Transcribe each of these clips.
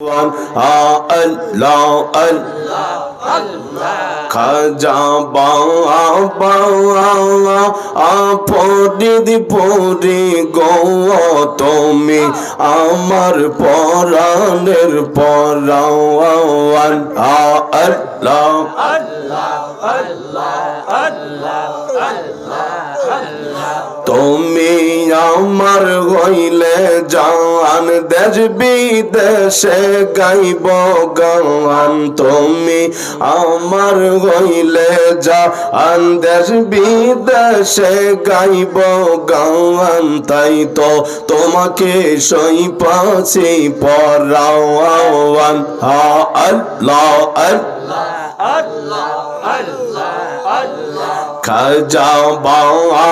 আল্লাহ খাজা বাবা আপরিদ পরি গো তুমি আমার পরাণের পরাওয়ান। আল্লাহ। তুমি আমার হইলে জান দেশ বিদেশে গাইব গান। তুমি আমার হইলে জান দেশ বিদেশে গাইব গান। তাই তো তোমাকে সই পাছি পরাওয়ান। হা আল্লাহ আল্লাহ। খাজা বাবা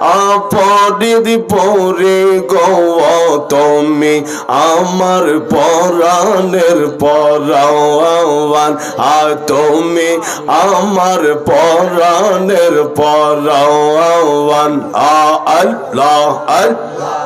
আপরিদ পরে গো তুমি আমার পরাণের পরাওয়ান। আর তুমি আমার পরাণের পরাওয়ান। আ আল্লাহ আল্লাহ।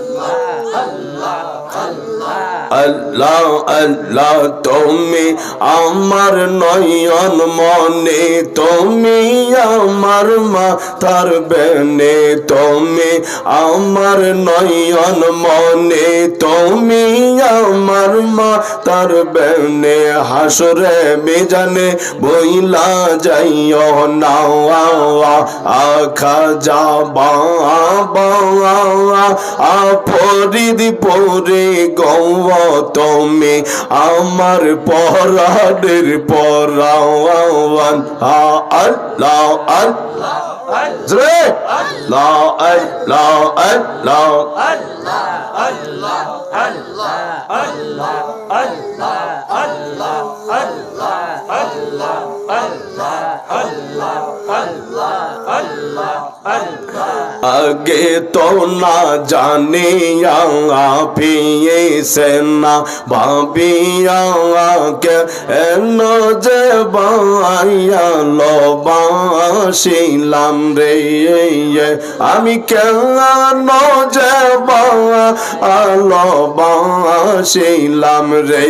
আল্লাহ আল্লাহ, তুমি আমার নয়ন মনে, তুমি আমার মাথার বেনে, তুমি আমার নয়ন মনে, তুমি আমার মাথার বেনে। হাসরে মিজানে বইলা যাইও নাওয়া আখা যা বাবা আপরিদ পরে গৌতমে আমার পরাণের পরাওয়ান। হা আল্লাহ আল্লাহ لا الله الله الله الله الله আগে তো না জানিয়া পিয়েছে না ভাবিয়া কে এন যে বাইয়া লবাসিলাম রে আমি কেন যে লবাসিলাম রে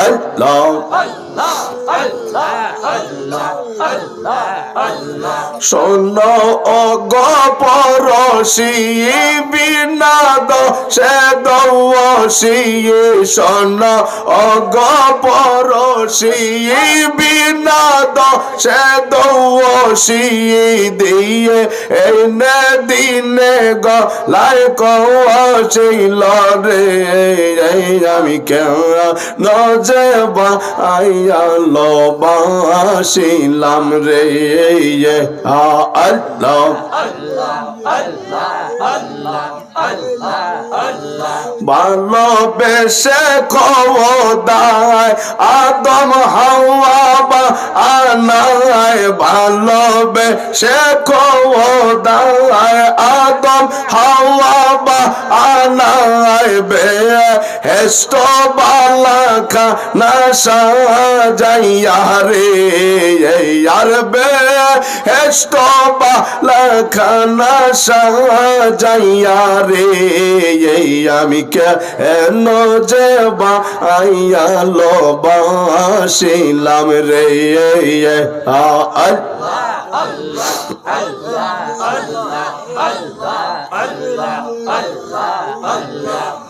আল্লাহ। শোন অগপরসি বিনাদ সে দৌসি শোন অগপরসি বিনাদ সে দৌসি দিয়ে এনে দিনে গলায় কৌশিল রে আমি কেমরা নজে বা আইয়া লবাসিলাম রে। আল্লাহ আল্লাহ আল্লাহ আল্লাহ। ভালোবেসে খবদায় আদম হাওয়া বা আনায়। ভালোবেসে খবদায় আদম হাওয়া বা আনায়। বে হেষ্ট বালা রাখা না সাজাইয়া রে আর বে, হেষ্ট লাখা না সাজাইয়া রে এই আমি কেন যে বা আইয়া লবাসিলাম রে আল্লাহ আল্লাহ।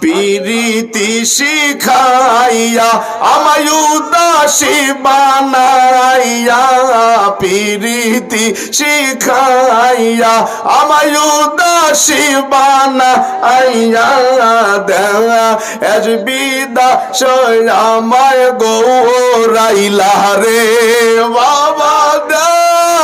পিরিতি শিখাইয়া, আমায় উদাসী বানাইয়া, পিরিতি শিখাইয়া, আমায় উদাসী বানাইয়া দেয়া। এজ বিদা আমায় গৌরাইলা রে বাবা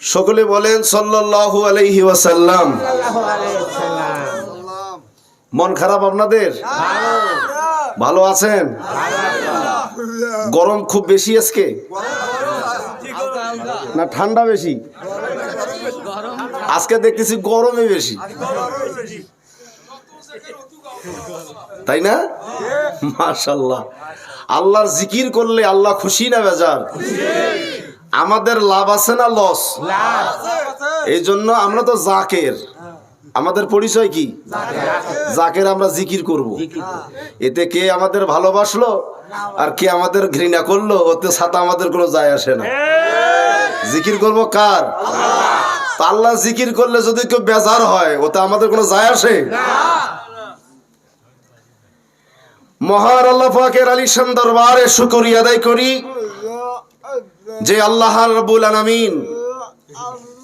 সকলে বলেন সাল্লাল্লাহু আলাইহি ওয়াসাল্লাম। মন খারাপ আপনাদের? ভালো। আছেন? গরম খুব বেশি আজকে? না ঠান্ডা বেশি? আজকে দেখতেছি গরমে বেশি। তাই না? মাশাল্লাহ আল্লাহর জিকির করলে আল্লাহ খুশি না বেজার? আমাদের লাভ আছে না লস? এই জন্য আমরা তো জাকের। আমাদের পরিচয় কি? জাকের আমরা জিকির করব। এতে কে আমাদের ভালোবাসলো আর কে আমাদের ঘৃণা করল, ওতে সাথে আমাদের কোনো যায় আসে না। জিকির করব কার? আল্লাহ জিকির করলে যদি কেউ বেজার হয়, ওতে আমাদের কোনো যায় আসে? মহান আল্লাহ পাকের আলিশান দরবারে শুকরি আদায় করি যে আল্লাহ রবুল আলামিন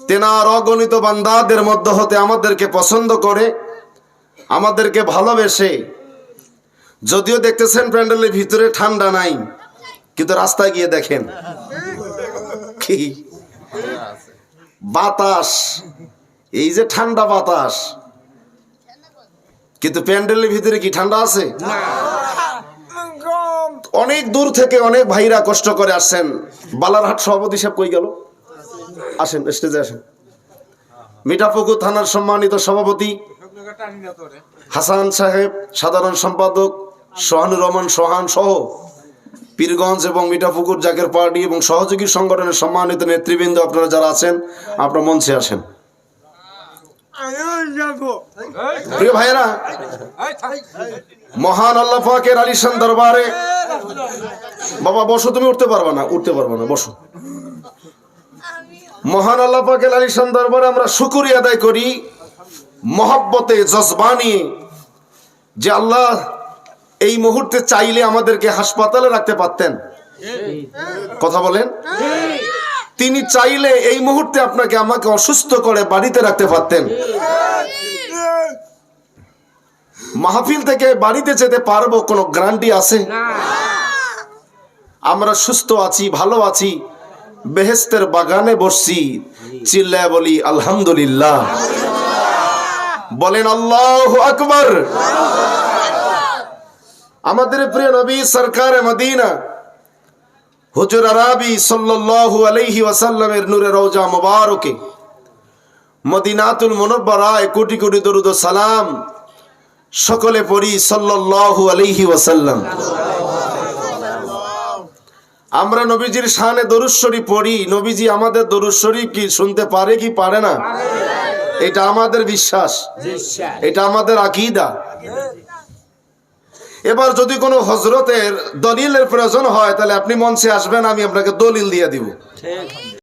তেনার অগণিত বান্দাদের মধ্য হতে আমাদেরকে পছন্দ করে, আমাদেরকে ভালোবেসে। যদিও দেখতেছেন প্যান্ডেলের ভিতরে ঠান্ডা নাই, কিন্তু রাস্তায় গিয়ে দেখেন। কি? বাতাস। এই যে ঠান্ডা বাতাস। কিন্তু প্যান্ডেলের ভিতরে কি ঠান্ডা আছে? অনেক দূর থেকে অনেক ভাইরা কষ্ট করে আসছেন বালারহাট সভাপতি সাহেব কই গেল আসেন স্টেজে আসেন মিঠাপুকুর থানার সম্মানিত সভাপতি হাসান সাহেব সাধারণ সম্পাদক সোহানুর রহমান সোহান সহ পীরগঞ্জ এবং মিঠাপুকুর জাকের পার্টি এবং সহযোগী সংগঠনের সম্মানিত নেতৃবৃন্দ আপনারা যারা আছেন আপনারা মঞ্চে আসেন প্রিয় ভাইয়েরা মহান আল্লাহ পাকের আলিশান দরবারে। বাবা, বসো, তুমি উঠতে পারবে না, উঠতে পারবে না, বসো। মহান আল্লাহ পাকের আলিশান দরবারে আমরা শুকুরি আদায় করি। মহব্বতে, জজবানি, যে আল্লাহ এই মুহূর্তে চাইলে আমাদেরকে হাসপাতালে রাখতে পারতেন। কথা বলেন? তিনি চাইলে এই মুহূর্তে আপনাকে আমাকে অসুস্থ করে বাড়িতে রাখতে পারতেন। মাহফিল থেকে বাড়িতে যেতে পারব কোনো গ্যারান্টি আছে? আমরা সুস্থ আছি ভালো আছি বেহেস্তের বাগানে বসছি চিল্লায় বলি আলহামদুলিল্লাহ। বলেন আল্লাহ আকবর। আমাদের প্রিয় নবী সরকার মদিনা হুজুর আরবি সাল্লাল্লাহু আলাইহি ওয়াসাল্লামের নূরে রওজা মুবারকে মদিনাতুল মুনব্বরায় কোটি কোটি দরুদ সালাম সকলে পড়ি সাল্লাল্লাহু আলাইহি ওয়াসাল্লাম। আমরা নবীজির শানে দরুদ শরীফ পড়ি, নবীজি আমাদের দরুদ শরীফ কি শুনতে পারে কি পারে না? এটা আমাদের বিশ্বাস। এটা আমাদের আকীদা। এবার যদি কোনো হজরতের দলিলের প্রয়োজন হয়, তাহলে আপনি মঞ্চে আসবেন, আমি আপনাকে দলিল দিয়ে দিব।